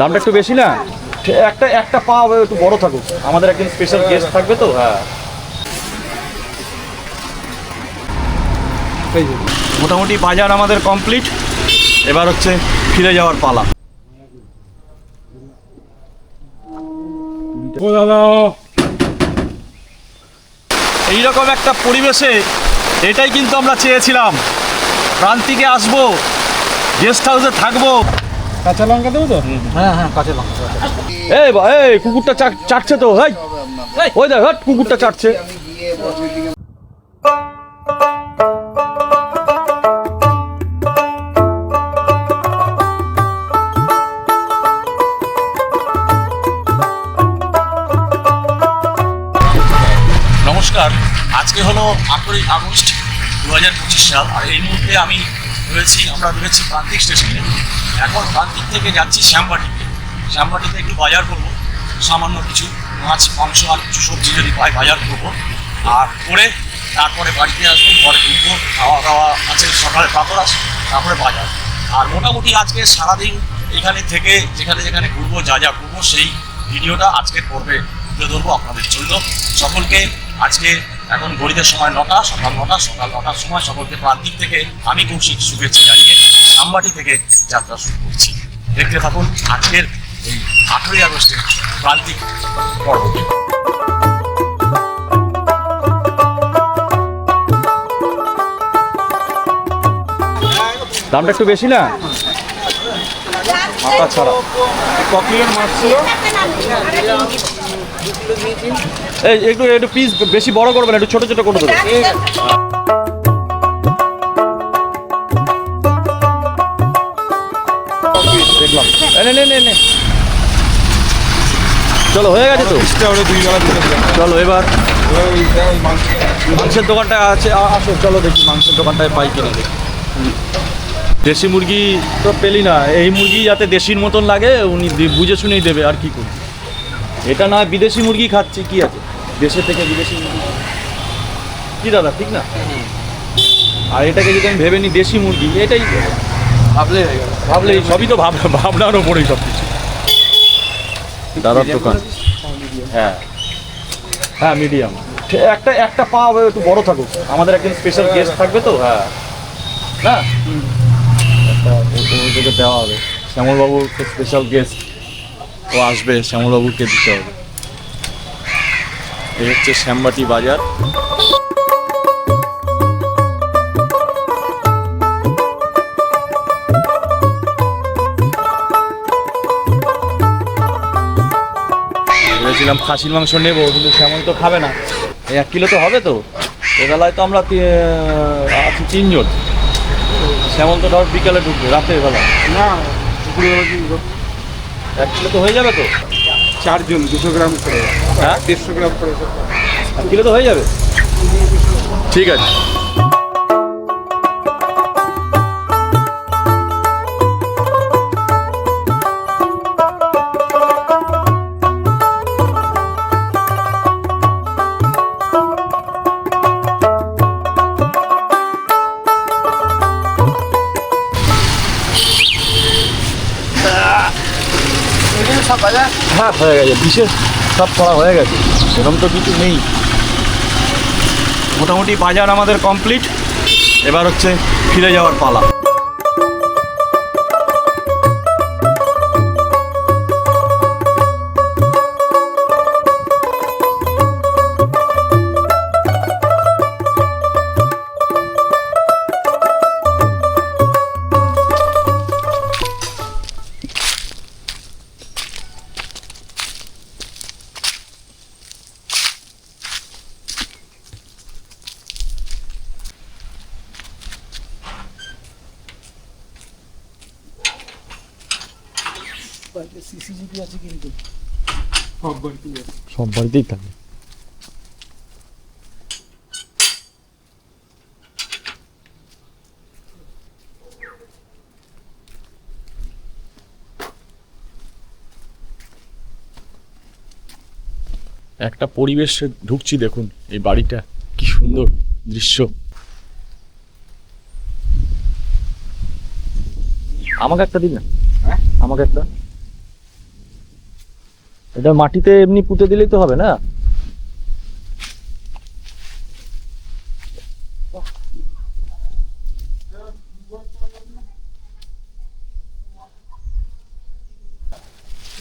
দামটা একটু বেশি না? একটা একটা পা একটু বড় থাকুক। আমাদের একদিন স্পেশাল গেস্ট থাকবে তো? হ্যাঁ। মোটামুটি বাজার আমাদের কমপ্লিট এবার হচ্ছে ফিরে যাওয়ার পালা। এইরকম একটা পরিবেশে এটাই কিন্তু আমরা চেয়েছিলাম। প্রান্তিকে আসব গেস্ট হাউসে থাকব। কাঁচা লঙ্কা দেবো তো? হ্যাঁ হ্যাঁ কাঁচা লঙ্কা এই বা এই কুকুরটা চাট- চাটছে তো হাই। ওই দেখ হাট, কুকুরটা চাটছে নমস্কার আজকে হলো আঠেরোই আগস্ট দু হাজার পঁচিশ সাল আর এই মুহূর্তে আমি রয়েছি, আমরা রয়েছি প্রান্তিক স্টেশনে। এখন প্রান্তিক থেকে যাচ্ছি শ্যামবাটিতে শ্যামবাটিতে একটু বাজার করব, সামান্য কিছু মাছ, মাংস আর কিছু সবজি যদি পাই বাজার করব। আর করে তারপরে বাড়িতে আসব, ঘরে ঢুকবো খাওয়া দাওয়া আছে, সকালে পাপড় আছে, তারপরে বাজার। আর মোটামুটি আজকে সারাদিন এখানে থেকে যেখানে যেখানে ঘুরবো, যা যা ঘুরবো, সেই ভিডিওটা আজকে পর্বে তুলে ধরবো আপনাদের জন্য। সকলকে আজকে এখন ঘড়িতে সময় নটা সকাল নটা সকাল নটার সময় সকলকে প্রান্তিক থেকে আমি কৌশিক শুভেচ্ছা জানিয়ে সামবাটি থেকে যাত্রা শুরু করছি। দেখতে থাকুন আজকের এই আঠেরোই আগস্টের প্রান্তিক পর্ব। দামটা একটু বেশি না? মাথা ছাড়া। ককলিয়ার মাছ ছিল? একটু একটু পিস বেশি বড় করবেন, একটু ছোট ছোট করে চলো, হয়ে গেছে তো? চলো, এবার। মাংসের দোকানটা আছে আসো, চলো দেখি, মাংসের দোকানটায় পাই কিনা দেশি মুরগি তো পেলি না, এই মুরগি যাতে দেশির মতন লাগে, উনি বুঝে শুনেই দেবে, আর কি করি এটা না বিদেশি মুরগি খাচ্ছি কি আছে? দেশের থেকে বিদেশি মুরগি কি দাদা ঠিক না? আর এটাকে যদি আমি ভেবে নিই দেশি মুরগি এটাই ভাবলে হয়ে ভাবলে সবই তো ভাব ভাবনার ওপরেই সব কিছু দাদার দোকান। হ্যাঁ হ্যাঁ। মিডিয়াম একটা একটা পা একটু বড় থাকুক। আমাদের একদিন স্পেশাল গেস্ট থাকবে তো? হ্যাঁ। না? দেওয়া হবে। শ্যামলবাবুর স্পেশাল গেস্ট ও আসবে শ্যামলবাবুকে দিতে হবে। এই হচ্ছে শ্যামবাটি বাজার। ভেবেছিলাম খাসির মাংস নেব, কিন্তু শ্যামল তো খাবে না। এই এক কিলো তো হবে তো। এবেলায় তো আমরা আছি তিনজন। শ্যামল তো ধর বিকালে ঢুকবে, রাতের বেলা। না এক কিলো তো হয়ে যাবে তো? চারজন দুশো গ্রাম করে। হ্যাঁ? দেড়শো গ্রাম করে। এক কিলো তো হয়ে যাবে। ঠিক আছে। বাজার হ্যাঁ হয়ে গেছে। বিশেষ সব করা হয়ে গেছে। সেরকম তো কিছু নেই। মোটামুটি বাজার আমাদের কমপ্লিট। এবার হচ্ছে ফিরে যাওয়ার পালা। সব বাড়িতেই থাকে। একটা পরিবেশে ঢুকছি দেখুন এই বাড়িটা। কি সুন্দর দৃশ্য। আমাকে একটা দিন না। হ্যাঁ? আমাকে একটা। এটা মাটিতে এমনি পুঁতে দিলেই তো হবে না?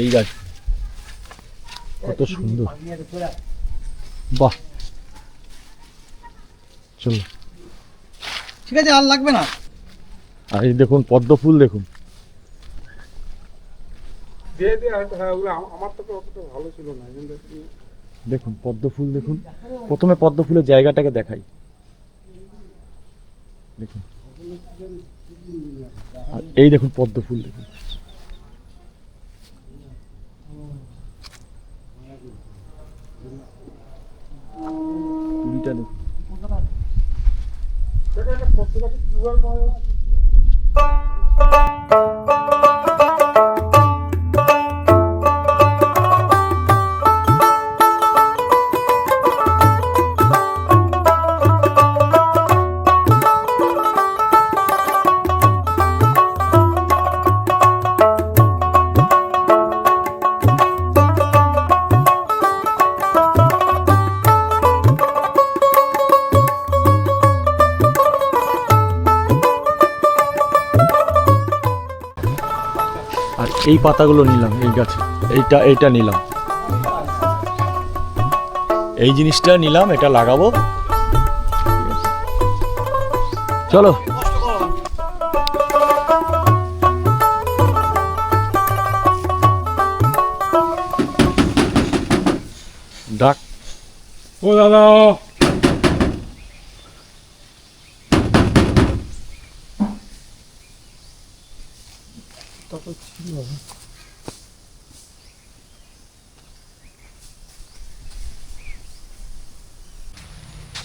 এই গাছ। কত সুন্দর। বাহ। চলো। ঠিক আছে আর লাগবে না। আর দেখুন পদ্ম ফুল দেখুন। দিয়ে দিয়ে হয়তো হ্যাঁ ওগুলো আমার তো অতটা ভালো ছিল না কিন্তু দেখুন পদ্ম ফুল দেখুন। প্রথমে পদ্ম ফুলের জায়গাটাকে দেখাই। দেখুন। আর এই দেখুন পদ্ম ফুল দেখুন। কুড়িটা দেখুন। এটা একটা এই পাতাগুলো নিলাম, এই গাছে। এইটা এইটা নিলাম। এই জিনিসটা নিলাম, এটা লাগাবো। চলো। ডাক। ও দাদা।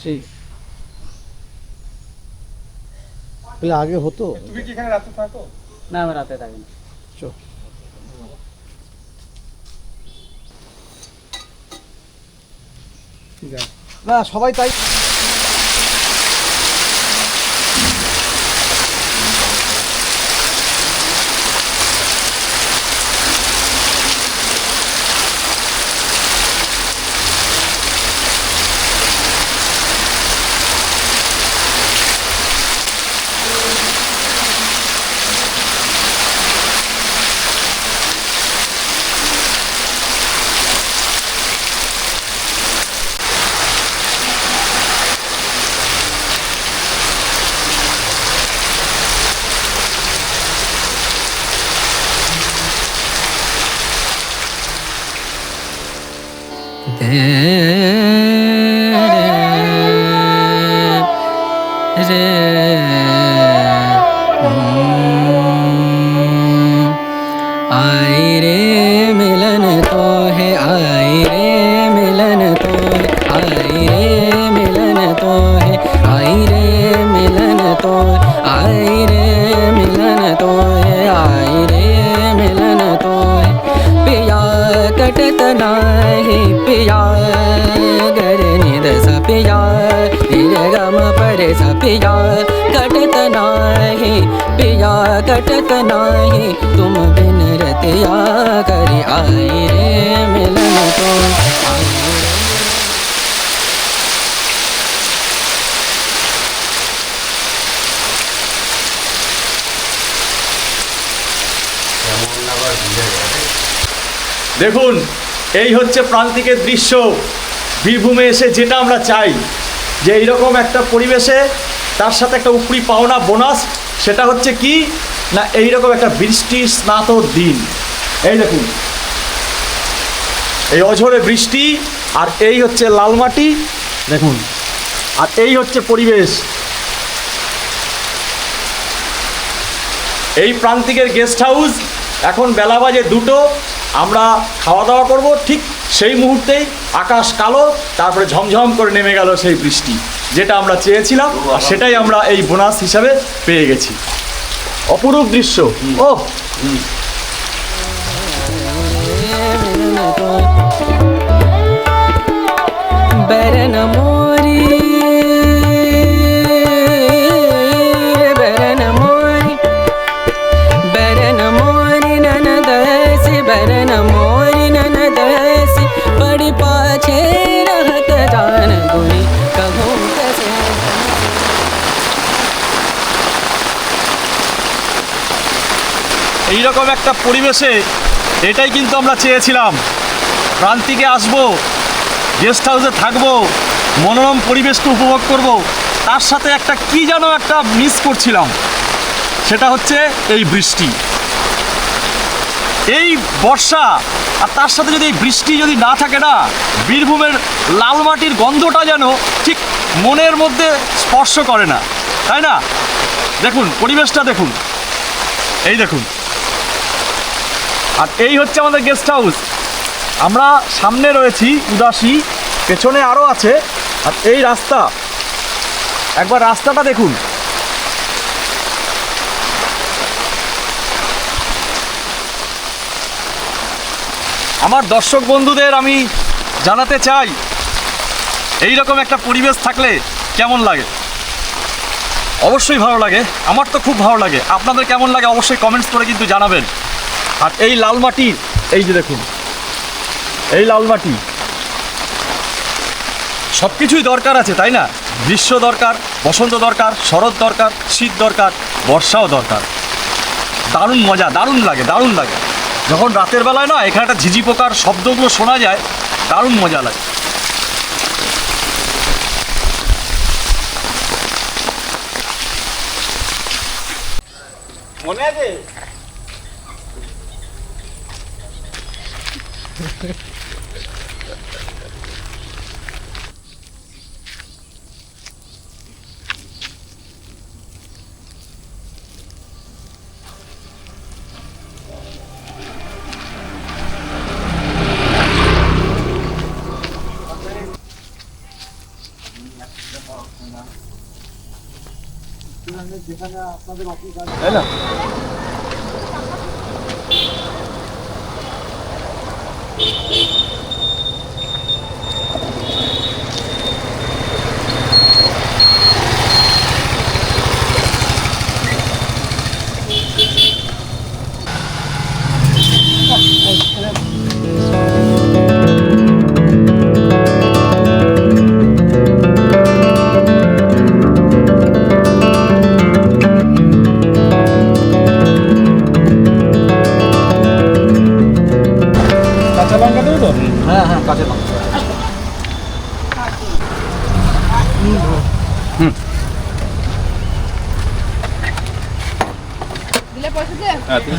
সেই। তাহলে আগে হতো? তুমি কি এখানে রাতে থাকো? না আমি রাতে থাকি না। ঠিক আছে। না সবাই তাই गम पर स पिया कटत नाही पिया कटत नाही तुम बिन रतिया करी आई रे मिलन तो आई रे দেখুন এই হচ্ছে প্রান্তিকের দৃশ্য বীরভূমে এসে যেটা আমরা চাই যে এইরকম একটা পরিবেশে তার সাথে একটা উপরি পাওনা বোনাস, সেটা হচ্ছে কি? না, এইরকম একটা বৃষ্টি স্নাত দিন। এই দেখুন। এই অঝরে বৃষ্টি, আর এই হচ্ছে লাল মাটি, দেখুন। আর এই হচ্ছে পরিবেশ। এই প্রান্তিকের গেস্ট হাউস, এখন বেলা বাজে দুটো। আমরা খাওয়া দাওয়া করব ঠিক সেই মুহূর্তেই আকাশ কালো তারপরে ঝমঝম করে নেমে গেল সেই বৃষ্টি যেটা আমরা চেয়েছিলাম আর সেটাই আমরা এই বোনাস হিসাবে পেয়ে গেছি। অপরূপ দৃশ্য ও better no. এইরকম একটা পরিবেশে, এটাই কিন্তু আমরা চেয়েছিলাম। প্রান্তিকে আসব, গেস্ট হাউসে থাকব, মনোরম পরিবেশকে উপভোগ করব। তার সাথে একটা কি যেন একটা মিস করছিলাম, সেটা হচ্ছে এই বৃষ্টি। এই বর্ষা আর তার সাথে যদি এই বৃষ্টি যদি না থাকে না, বীরভূমের লাল মাটির গন্ধটা যেন ঠিক মনের মধ্যে স্পর্শ করে না। তাই না? দেখুন, পরিবেশটা দেখুন। এই দেখুন। আর এই হচ্ছে আমাদের গেস্ট হাউস আমরা সামনে রয়েছি উদাসী, পেছনে আরও আছে। আর এই রাস্তা, একবার রাস্তাটা দেখুন। আমার দর্শক বন্ধুদের আমি জানাতে চাই এই রকম একটা পরিবেশ থাকলে কেমন লাগে? অবশ্যই ভালো লাগে, আমার তো খুব ভালো লাগে। আপনাদের কেমন লাগে অবশ্যই কমেন্টস করে কিন্তু জানাবেন। আর এই লাল মাটির এই যে দেখুন, এই লাল মাটি সব কিছুই দরকার আছে, তাই না? গ্রীষ্ম দরকার, বসন্ত দরকার, শরৎ দরকার, শীত দরকার, বর্ষাও দরকার। দারুণ মজা, দারুণ লাগে দারুণ লাগে। যখন রাতের বেলায় না, এখানে একটা ঝিঝি পোকার শব্দগুলো শোনা যায়, দারুণ মজা লাগে। মনে আছে? তাই না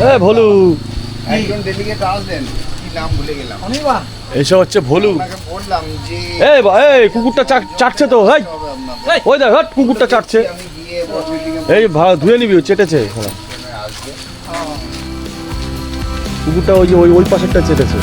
এ ভলু। একজন ডেলিগেট আসলেন কি নাম ভুলে গেলাম। অনির্বাণ এসব হচ্ছে ভোলু। বললাম যে এই বা- এই কুকুরটা চাট- চাটছে তো ভাই ওই দেখ হাট, কুকুরটা চাটছে এই ভা- ধুয়ে নিবি চেটেছে কুকুরটা ওই যে ওই ওই পাশেরটা চেটেছে।